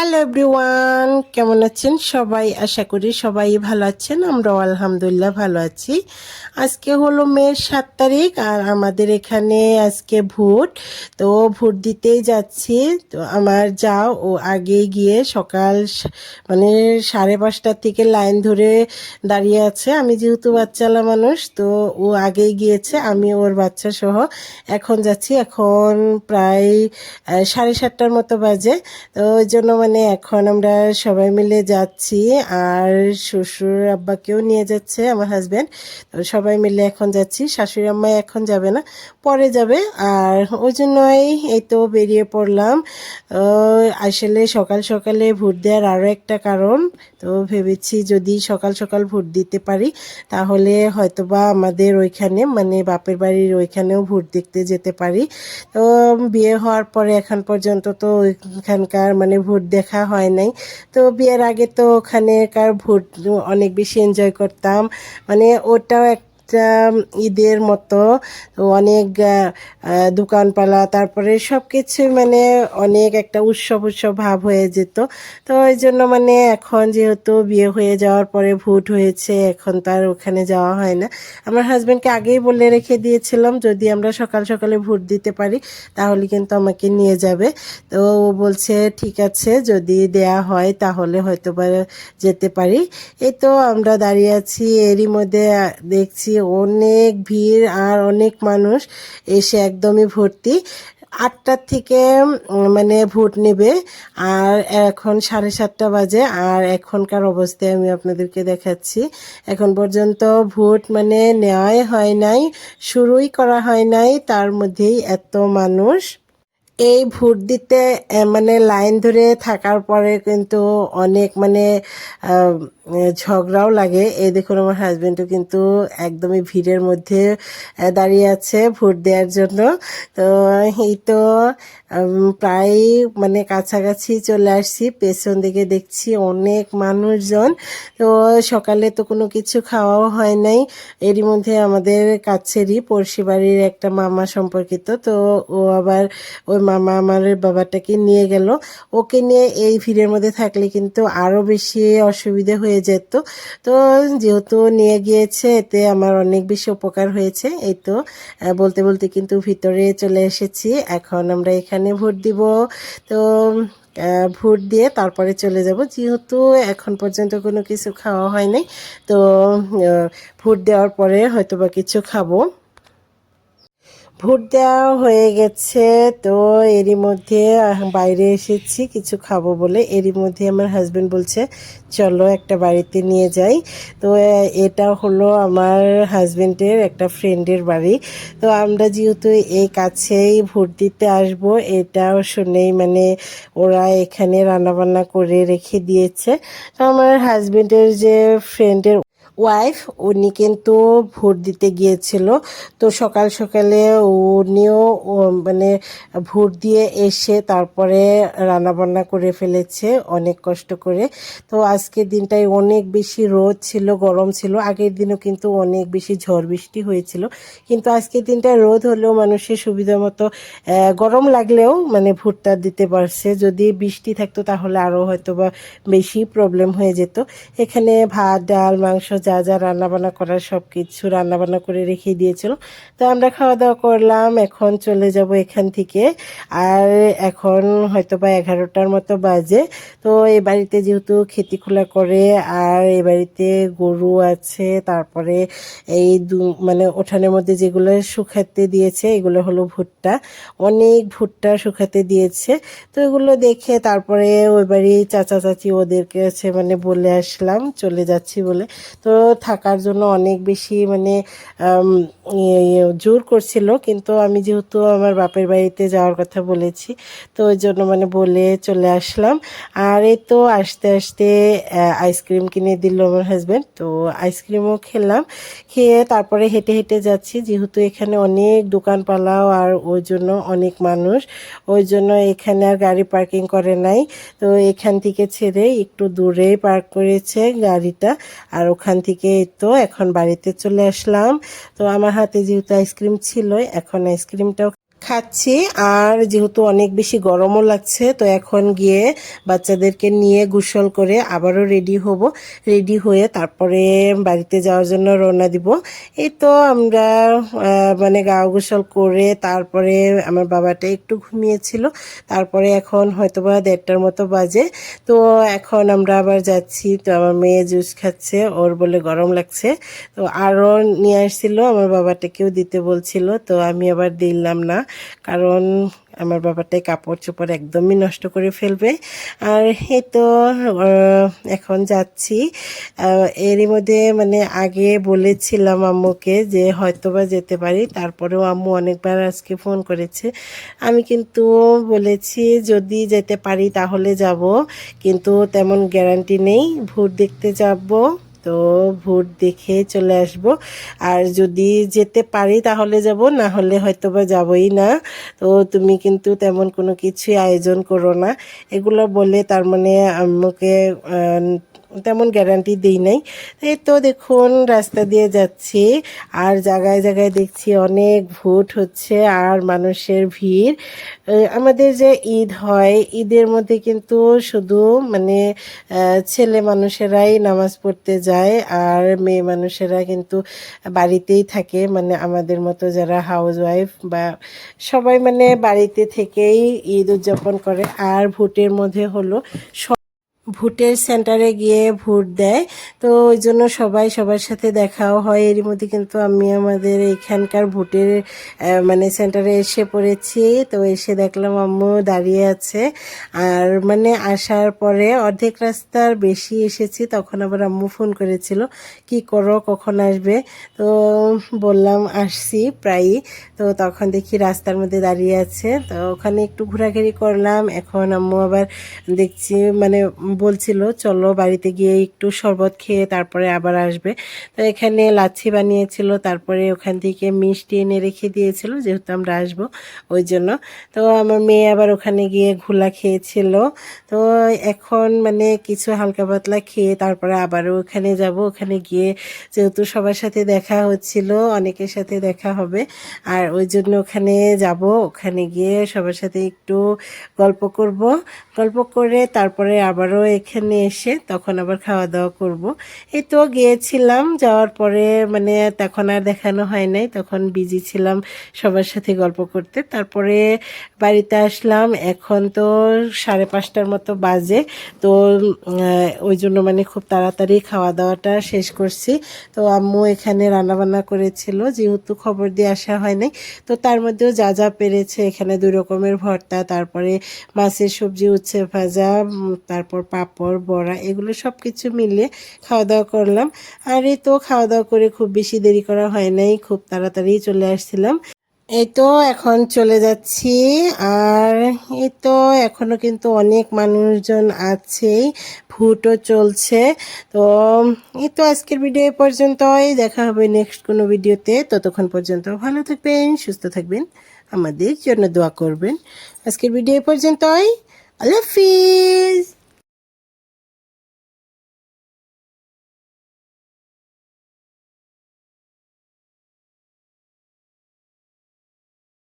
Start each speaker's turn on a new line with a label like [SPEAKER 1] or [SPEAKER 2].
[SPEAKER 1] Hello everyone, কেমন আছেন সবাই? আশা করি সবাই ভালো আছেন, আমরাও আলহামদুলিল্লাহ ভালো আছি। আজকে হলো মেয়ের সাত তারিখ আর আমাদের এখানে আজকে ভোট। তো ভোট দিতেই যাচ্ছি। তো আমার যাও ও আগে গিয়ে সকাল মানে সাড়ে পাঁচটার থেকে লাইন ধরে দাঁড়িয়ে আছে। আমি যেহেতু বাচ্চালা মানুষ, তো ও আগেই গিয়েছে, আমি ওর বাচ্চা সহ এখন যাচ্ছি। এখন প্রায় সাড়ে সাতটার মতো বাজে। তো ওই জন্য মানে এখন আমরা সবাই মিলে যাচ্ছি আর শ্বশুর আব্বাকেও নিয়ে যাচ্ছে আমার হাজব্যান্ড সবাই মিলে এখন যাচ্ছি। শাশুড়ি আম্মা এখন যাবে না, পরে যাবে। আর ওই জন্যই এই তো বেরিয়ে পড়লাম। আসলে সকাল সকালে ভোট দেওয়ার আরও একটা কারণ, তো ভেবেছি যদি সকাল সকাল ভোট দিতে পারি, তাহলে হয়তোবা আমাদের ওইখানে মানে বাপের বাড়ির ওইখানেও ভোট দেখতে যেতে পারি। তো বিয়ে হওয়ার পরে এখন পর্যন্ত তো ওইখানকার মানে ভোট দেখা হয় নাই। তো বিয়ের আগে তো ওখানেকার ভোট অনেক বেশি এনজয় করতাম। মানে ওটাও একটা ঈদের মতো অনেক দোকানপালা, তারপরে সব কিছুই মানে অনেক একটা উৎসব উৎসব ভাব হয়ে যেত। তো ওই জন্য মানে এখন যেহেতু বিয়ে হয়ে যাওয়ার পরে ভোট হয়েছে, এখন তো আর ওখানে যাওয়া হয় না। আমার হাজব্যান্ডকে আগেই বলে রেখে দিয়েছিলাম, যদি আমরা সকাল সকালে ভোট দিতে পারি, তাহলে কিন্তু আমাকে নিয়ে যাবে। তো ও বলছে, ঠিক আছে, যদি দেয়া হয়, তাহলে হয়তো যেতে পারি। এই তো আমরা দাঁড়িয়ে আছি, এরই মধ্যে দেখছি অনেক ভিড় আর অনেক মানুষ এসে একদমই ভর্তি। আটটার থেকে মানে ভোট নেবে আর এখন সাড়ে সাতটা বাজে আর এখনকার অবস্থায় আমি আপনাদেরকে দেখাচ্ছি। এখন পর্যন্ত ভোট মানে নেওয়াই হয় নাই, শুরুই করা হয় নাই, তার মধ্যেই এত মানুষ। এই ভোট দিতে মানে লাইন ধরে থাকার পরে কিন্তু অনেক মানে ঝগড়াও লাগে। এই দেখুন, আমার হাজব্যান্ডও কিন্তু একদমই ভিড়ের মধ্যে দাঁড়িয়ে আছে ভোট দেওয়ার জন্য। তো, এই তো প্রায় মানে কাছাকাছি চলে আসছি। পেছন দিকে দেখছি অনেক মানুষজন। তো, সকালে তো কোনো কিছু খাওয়াও হয় নাই। এরই মধ্যে আমাদের কাছেরই পড়শি বাড়ির একটা মামা সম্পর্কিত। তো, ও আবার ওই মামা আমার বাবাটাকে নিয়ে গেল। ওকে নিয়ে এই ভিড়ের মধ্যে থাকলে কিন্তু আরও বেশি অসুবিধে হয়ে যেত। তো যেহেতু নিয়ে গিয়েছে, এতে আমার অনেক বেশি উপকার হয়েছে। এই তো বলতে বলতে কিন্তু ভিতরে চলে এসেছি। এখন আমরা এখানে ভোট দিব। তো ভোট দিয়ে তারপরে চলে যাব। যেহেতু এখন পর্যন্ত কোনো কিছু খাওয়া হয়নি, তো ভোট দেওয়ার পরে হয়তো বা কিছু খাব। ভোট দেওয়া হয়ে গেছে, তো এরই মধ্যে বাইরে এসেছি, কিছু খাব বলে। এরই মধ্যে আমার হাজব্যান্ড বলছে, চলো একটা বাড়িতে নিয়ে যাই। তো এটা হলো আমার হাজবেন্ডের একটা ফ্রেন্ডের বাড়ি। তো আমরা যেহেতু এই কাছেই ভোট দিতে আসব এটাও শুনেই মানে ওরা এখানে রান্নাবান্না করে রেখে দিয়েছে। তো আমার হাজবেন্ডের যে ফ্রেন্ডের ওয়াইফ উনি কিন্তু ভোট দিতে গিয়েছিল। তো সকাল সকালে উনিও মানে ভোট দিয়ে এসে তারপরে রান্নাবান্না করে ফেলেছে অনেক কষ্ট করে। তো আজকের দিনটাই অনেক বেশি রোদ ছিল, গরম ছিল। আগের দিনও কিন্তু অনেক বেশি ঝড় বৃষ্টি হয়েছিল। কিন্তু আজকের দিনটা রোদ হলেও মানুষের সুবিধা মতো গরম লাগলেও মানে ভুট্টা দিতে পারছে। যদি বৃষ্টি থাকতো তাহলে আরও হয়তো বা বেশি প্রবলেম হয়ে যেত। এখানে ভাত, ডাল, মাংস যা যা রান্নাবান্না করার সব কিছু রান্নাবান্না করে রেখে দিয়েছিল। তো আমরা খাওয়া দাওয়া করলাম, এখন চলে যাব এখান থেকে। আর এখন হয়তো বা এগারোটার মতো বাজে। তো এই বাড়িতে যেহেতু খেতি খোলা করে, আর এই বাড়িতে গরু আছে, তারপরে এই দু- মানে ওঠানের মধ্যে যেগুলো শুকাতে দিয়েছে, এগুলো হলো ভুট্টা। অনেক ভুট্টা শুকাতে দিয়েছে। তো এগুলো দেখে তারপরে ওই বাড়ি চাচা চাচি ওদের কাছে মানে বলে আসলাম, চলে যাচ্ছি বলে। তো থাকার জন্য অনেক বেশি মানে ইয়ে, ইয়ে, জোর করছিল। কিন্তু আমি যেহেতু আমার বাপের বাড়িতে যাওয়ার কথা বলেছি তো ওই জন্য মানে বলে চলে আসলাম। আর এই তো আসতে আসতে আইসক্রিম কিনে দিল আমার হাজব্যান্ড তো আইসক্রিমও খেলাম। খেয়ে তারপরে হেঁটে হেঁটে যাচ্ছি যেহেতু এখানে অনেক দোকানপালাও আর ওই জন্য অনেক মানুষ। ওই জন্য এখানে আর গাড়ি পার্কিং করে নাই। তো এখান থেকে ছেড়ে একটু দূরে পার্ক করেছে গাড়িটা আর ওখান থেকে তো এখন বাড়িতে চলে আসলাম। তো আমার হাতে যেহেতু আইসক্রিম ছিল এখন আইসক্রিমটাও খাচ্ছি। আর যেহেতু অনেক বেশি গরমও লাগছে, তো এখন গিয়ে বাচ্চাদেরকে নিয়ে গোসল করে আবারও রেডি হব। রেডি হয়ে তারপরে বাড়িতে যাওয়ার জন্য রওনা দিব। এই তো আমরা মানে গা গোসল করে তারপরে আমার বাবাটা একটু ঘুমিয়েছিল। তারপরে এখন হয়তোবা দেড়টার মতো বাজে। তো এখন আমরা আবার যাচ্ছি। তো আমার মেয়ে জুস খাচ্ছে, ওর বলে গরম লাগছে। তো আরও নিয়ে আসছিল, আমার বাবাটাকেও দিতে বলছিল। তো আমি আবার দিলাম না। কারণ আমার বাবাটাই কাপড় চোপড় একদমই নষ্ট করে ফেলবে। আর এই তো এখন যাচ্ছি। এরই মধ্যে মানে আগে বলেছিলাম আম্মুকে যে হয়তোবা যেতে পারি, তারপরেও আম্মু অনেকবার আজকে ফোন করেছে। আমি কিন্তু বলেছি যদি যেতে পারি তাহলে যাব, কিন্তু তেমন গ্যারান্টি নেই। ভোট দেখতে যাব। তো ভোট দেখে চলে আসব। আর যদি যেতে পারি তাহলে যাব না হলে হয়তো বা যাবই না। তো তুমি কিন্তু তেমন কোনো কিছুই আয়োজন করো না। এগুলো বলে তার মানে আম্মুকে আহ, তেমন গ্যারান্টি দিই নাই। এই তো দেখুন, রাস্তা দিয়ে যাচ্ছি, আর জায়গায় জায়গায় দেখছি অনেক ভোট হচ্ছে আর মানুষের ভিড়। আমাদের যে ঈদ হয়, ঈদের মধ্যে কিন্তু শুধু মানে ছেলে মানুষেরাই নামাজ পড়তে যায়, আর মেয়ে মানুষেরা কিন্তু বাড়িতেই থাকে। মানে আমাদের মতো যারা হাউস ওয়াইফ বা সবাই মানে বাড়িতে থেকেই ঈদ উদযাপন করে, আর ভোটের মধ্যে হলো ভোটের সেন্টারে গিয়ে ভোট দেয়। তো ওই জন্য সবাই সবার সাথে দেখাও হয়। এরই মধ্যে কিন্তু আমি আমাদের এখানকার ভোটের মানে সেন্টারে এসে পড়েছি। তো এসে দেখলাম আম্মু দাঁড়িয়ে আছে। আর মানে আসার পরে অর্ধেক রাস্তার বেশি এসেছি। তখন আবার আম্মু ফোন করেছিল, কি করো, কখন আসবে? তো বললাম, আসছি প্রায়ই। তো তখন দেখি রাস্তার মধ্যে দাঁড়িয়ে আছে। তো ওখানে একটু ঘোরাঘুরি করলাম। এখন আম্মু আবার দেখছি মানে বলছিল, চলো বাড়িতে গিয়ে একটু শরবত খেয়ে তারপরে আবার আসবে। তো এখানে লাচ্ছি বানিয়েছিল, তারপরে ওখান থেকে মিষ্টি এনে রেখে দিয়েছিল, যেহেতু আমরা আসব ওই জন্য। তো আমার মেয়ে আবার ওখানে গিয়ে ঘোলা খেয়েছিল। তো এখন মানে কিছু হালকা পাতলা খেয়ে তারপরে আবারও ওখানে যাব। ওখানে গিয়ে যেহেতু সবার সাথে দেখা হচ্ছিল, অনেকের সাথে দেখা হবে। আর ওই জন্য ওখানে যাব। ওখানে গিয়ে সবার সাথে একটু গল্প করব। গল্প করে তারপরে আবারও এখানে এসে তখন আবার খাওয়া দাওয়া করব। এই তো গিয়েছিলাম, যাওয়ার পরে মানে তখন আর দেখানো হয় নাই, তখন বিজি ছিলাম সবার সাথে গল্প করতে। তারপরে বাড়িতে আসলাম, এখন তো সাড়ে পাঁচটার মতো বাজে, তো ওই জন্য মানে খুব তাড়াতাড়ি খাওয়া দাওয়াটা শেষ করছি। তো আম্মু এখানে রান্নাবান্না করেছিল, যেহেতু খবর দিয়ে আসা হয় নাই, তো তার মধ্যেও যা যা পেরেছে, এখানে দুই রকমের ভর্তা, তারপরে মাছের সবজি, উচ্ছে ভাজা তারপর পাঁপড়, বড়া এগুলো সব কিছু মিলিয়ে খাওয়া দাওয়া করলাম। আর এই তো খাওয়া দাওয়া করে খুব বেশি দেরি করা হয় নাই, খুব তাড়াতাড়ি চলে আসছিলাম। এই তো এখন চলে যাচ্ছি। আর এই তো এখনও কিন্তু অনেক মানুষজন আছেই, ভুটও চলছে। তো এই তো আজকের ভিডিও এ পর্যন্তই। দেখা হবে নেক্সট কোনো ভিডিওতে। ততক্ষণ পর্যন্ত ভালো থাকবেন, সুস্থ থাকবেন। আমাদের জন্য দোয়া করবেন। আজকের ভিডিও এ পর্যন্তই। আল্লাহ হাফিজ।